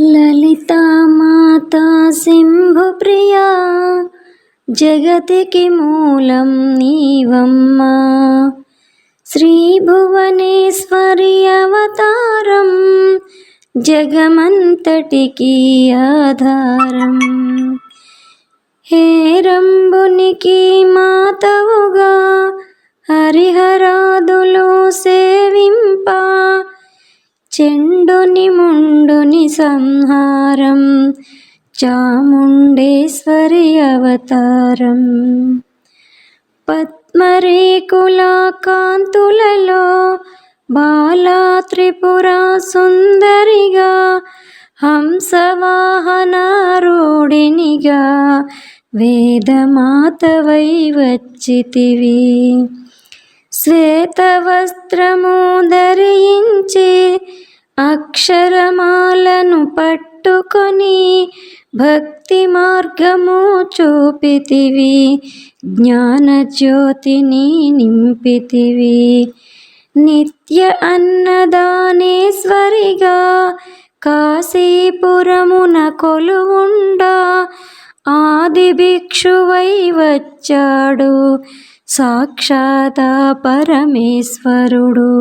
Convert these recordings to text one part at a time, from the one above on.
లలితామాతా శంభుప్రియా జగతికి మూలం నీవమ్మా. శ్రీభువనేశ్వరి అవతారం జగమంతటికి ఆధారం. హే హేరంబునికి మాతవుగా హరిహరాదులు సేవింప చెండుని ముండుని సంహారం చాముండేశ్వరి అవతారం. పద్మరేకుల కాంతులలో బాలా త్రిపుర సుందరిగా హంసవాహనారూఢినిగా వేదమాతవై వచ్చితివి. శ్వేతవస్త్రము ధరించి అక్షరమాలను పట్టుకొని భక్తి మార్గము చూపితివి జ్ఞానజ్యోతిని నింపితివి. నిత్య అన్నదానేశ్వరిగా కాశీపురమున కొలువుండా ఆది భిక్షువై వచ్చాడు సాక్షాత పరమేశ్వరుడు.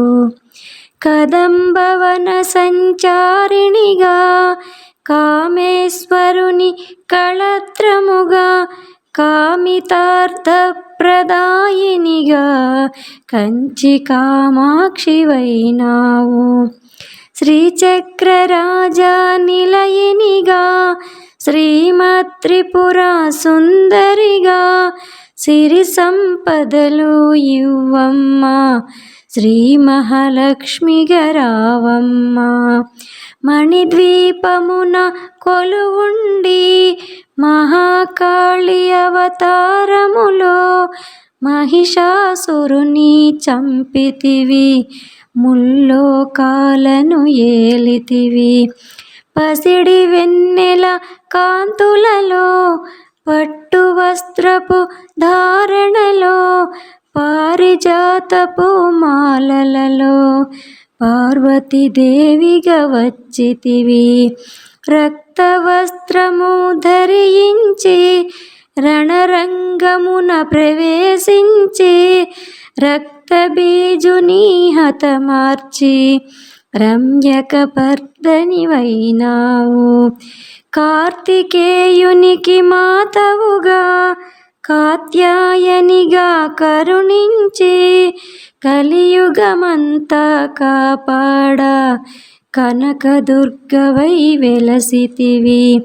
కదంబవన సంచారిణిగా కామేశ్వరుని కళత్రముగా కామితార్థప్రదాయినిగా కంచి కామాక్షివైనావు. శ్రీచక్రరాజా నిలయనిగా శ్రీమత్రిపుర సుందరిగా సిరి సంపదలు ఇవ్వమ్మా. శ్రీ మహాలక్ష్మి గరావమ్మ మణిద్వీపమున కొలువుండి మహాకాళి అవతారములో మహిషాసురుని చంపితివి ముల్లోకాలను ఏలితివి. పసిడి వెన్నెల కాంతులలో పట్టు వస్త్రపు ధారణలో పారిజాతపు మాలలలో పార్వతీదేవిగా వచ్చితివి. రక్తవస్త్రము ధరించి రణరంగమున ప్రవేశించి రక్తబీజుని హతమార్చి రమ్యకపర్ధనివైనావు. కార్తికేయునికి మాతవుగా కాత్యాయనిగా కరుణించి కలియుగమంతా కాపాడ కనకదుర్గవై వెలసితివి.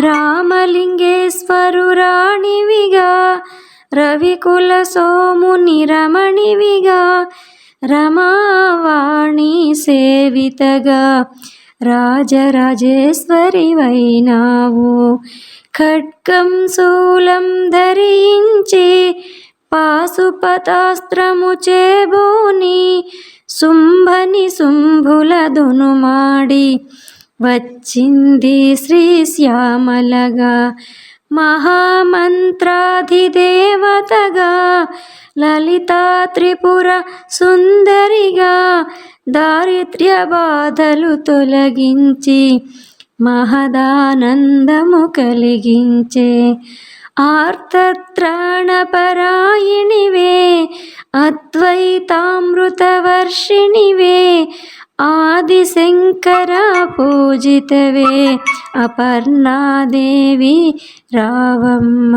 రామలింగేశ్వరురాణివిగా రవికుల సోముని రమణివిగా రమావాణి సేవితగా రాజరాజేశ్వరి వైనావు ఖడ్గం శూలం ధరించి పాశుపతాస్త్రము చేబూని శుంభని శుంభుల దునుమాడి వచ్చింది శ్రీ శ్యామలగా మహామంత్రాధిదేవతగా లలితా త్రిపుర సుందరిగా దారిద్ర్య బాధలు తొలగించి మహదానందము కలిగించే ఆర్తత్రాణపరాయిణివే అద్వైతామృతవర్షిణివే ఆదిశంకర పూజితవే అపర్ణాదేవి రావమ్మ.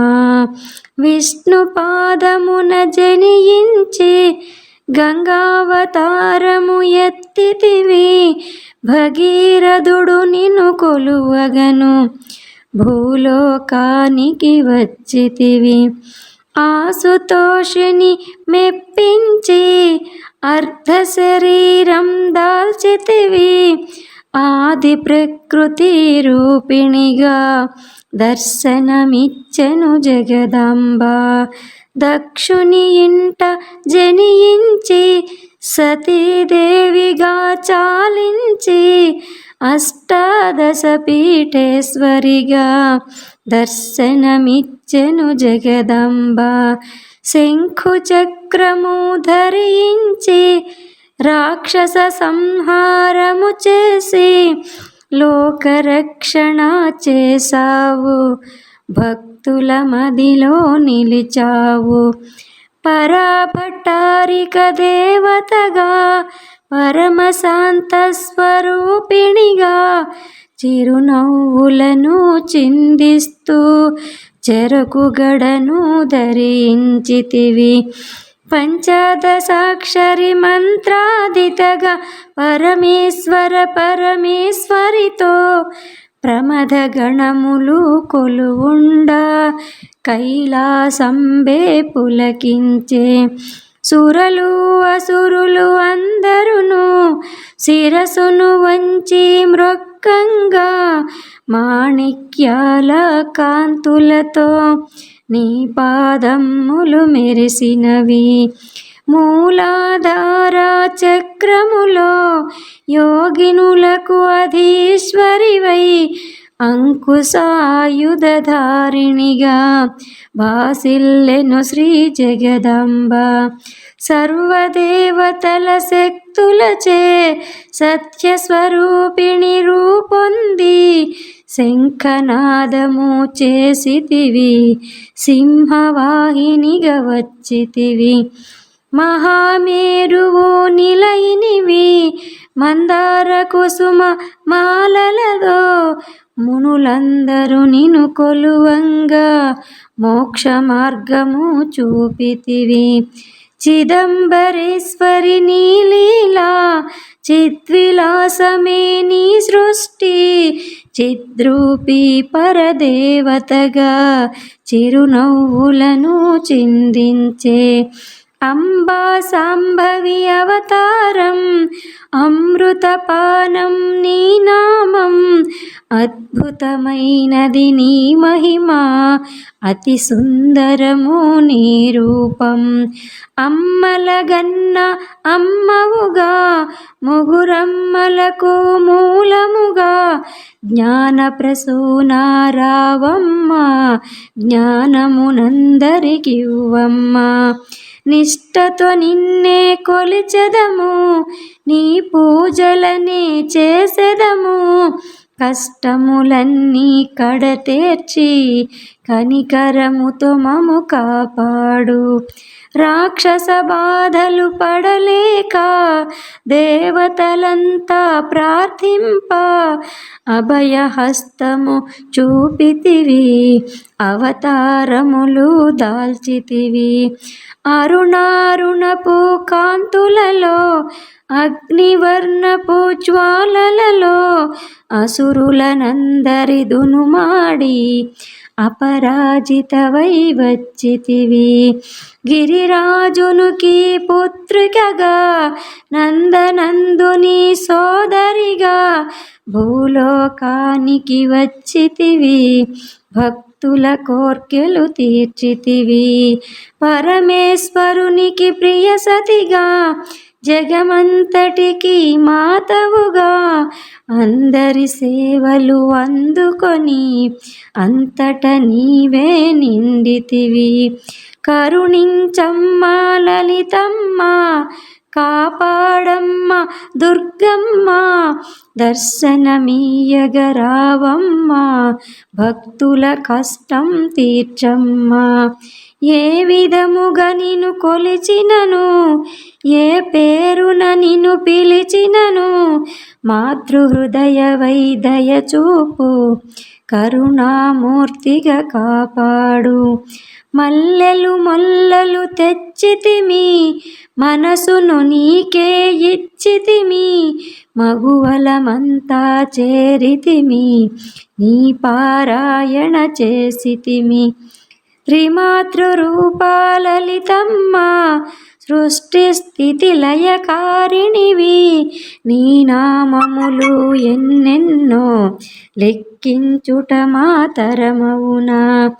విష్ణుపాదమున జనించి గంగావతారము ఎత్తితివి భగీరథుడు నిన్ను కొలువగను. భూలోకానికి వచ్చితివి. ఆసుతోషిని మెప్పించి అర్ధ శరీరం దాల్చితివి. ఆది ప్రకృతి రూపిణిగా దర్శనమిచ్చను జగదంబ. దక్షుని ఇంట జనియించి సతీదేవిగా చాలించి అష్టాదశ పీఠేశ్వరిగా దర్శనమిచ్చెను జగదంబ. శంఖు చక్రము ధరించి రాక్షస సంహారము చేసి లోకరక్షణ చేశావు. భక్తుల మదిలో నిలిచావు. పరాభట్టారిక దేవతగా పరమశాంత స్వరూపిణిగా చిరునవ్వులను చిందిస్తూ చెరకుగడను ధరించితివి. పంచదశాక్షరి మంత్రాదితగా పరమేశ్వర పరమేశ్వరితో ప్రమద గణములు కొలువుండ కైలాసంబే పులకించే. సురలు అసురులు అందరును శిరసును వంచి మృక్కంగా మాణిక్యాల కాంతులతో నీ పాదమ్ములు మెరిసినవి. మూలాధార చక్రములో యోగినులకు అధీశ్వరివై అంకుశాయుధధారిణిగా భాసిల్లెను శ్రీ జగదంబ. సర్వదేవతల శక్తులచే సత్యస్వరూపిణి రూపొంది శంఖనాదము చేసితివి సింహవాహినిగా వచ్చితివి. మహామేరువు నిలైనివి మందార కుసుమ మాలలదో మునులందరూ నిను కొలువంగా మోక్ష మార్గము చూపితివి. చిదంబరేశ్వరి నీలీలా చిద్విలాసమే నీ సృష్టి చిద్రూపి పరదేవతగా చిరునవ్వులను చిందించే అంబా సాంభవి అవతారం అమృతపానం నీ నామం అద్భుతమైనది నీ మహిమ అతి సుందరము నీ రూపం. అమ్మలగన్న అమ్మవుగా ముగురమ్మలకు మూలముగా జ్ఞాన ప్రసూనారావమ్మ జ్ఞానమునందరికివ్వమ్మ నిష్టతో నిన్నే కొలిచెదము నీ పూజలనే చేసెదము. కష్టములన్నీ కడతేర్చి కనికరముతో మము కాపాడు. రాక్షస బాధలు పడలేక దేవతలంతా ప్రార్థింప. అభయహస్తము చూపితివి అవతారములు దాల్చితివి. అరుణారుణపు కాంతులలో అగ్నివర్ణపు జ్వాలలలో అసురులనందరి దునుమాడి. అపరాజితవై వచ్చితివి గిరిరాజునుకి పుత్రికగా నందనందుని సోదరిగా భూలోకానికి వచ్చితివి. భక్తుల కోర్కెలు తీర్చితివి. పరమేశ్వరునికి ప్రియ సతిగా జగమంతటికి మాతవుగా. అందరి సేవలు అందుకొని అంతట నీవే నిండితివి. కరుణించమ్మ లలితమ్మ కాపాడమ్మ దుర్గమ్మ దర్శనమీయగరావమ్మ భక్తుల కష్టం తీర్చమ్మ. ఏ విధముగా నిన్ను కొలిచినను? ఏ పేరున నిన్ను పిలిచినను? మాతృహృదయ వైదయ చూపు కరుణామూర్తిగా కాపాడు. మల్లెలు మొల్లలు తెచ్చితిమి మనసును నీకే ఇచ్చితిమి మగువలమంతా చేరితిమి నీ పారాయణ చేసితిమి. త్రిమాతృరూపాలలితమ్మ సృష్టి స్థితి లయకారిణివి నీ నామములు ఎన్నెన్నో లెక్కించుట మాతరమవునా.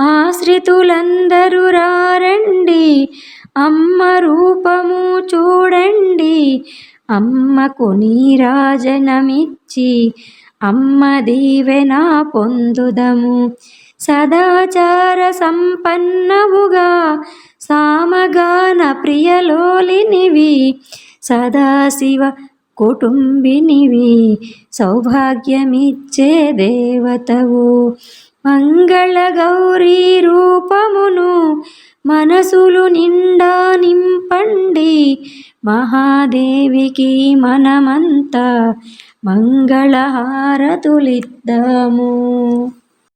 ఆశ్రితులందరూ రారండి అమ్మ రూపము చూడండి. అమ్మకు నీరాజనమిచ్చి అమ్మ దీవెన పొందుదము. సదాచార సంపన్నవుగా సామగాన ప్రియలోలినివి సదాశివ కుటుంబినివి సౌభాగ్యమిచ్చే దేవతవు. మంగళ గౌరీ రూపమును మనసులు నిండా నింపండి మహాదేవికి మనమంతా మంగళహారతులిద్దాము.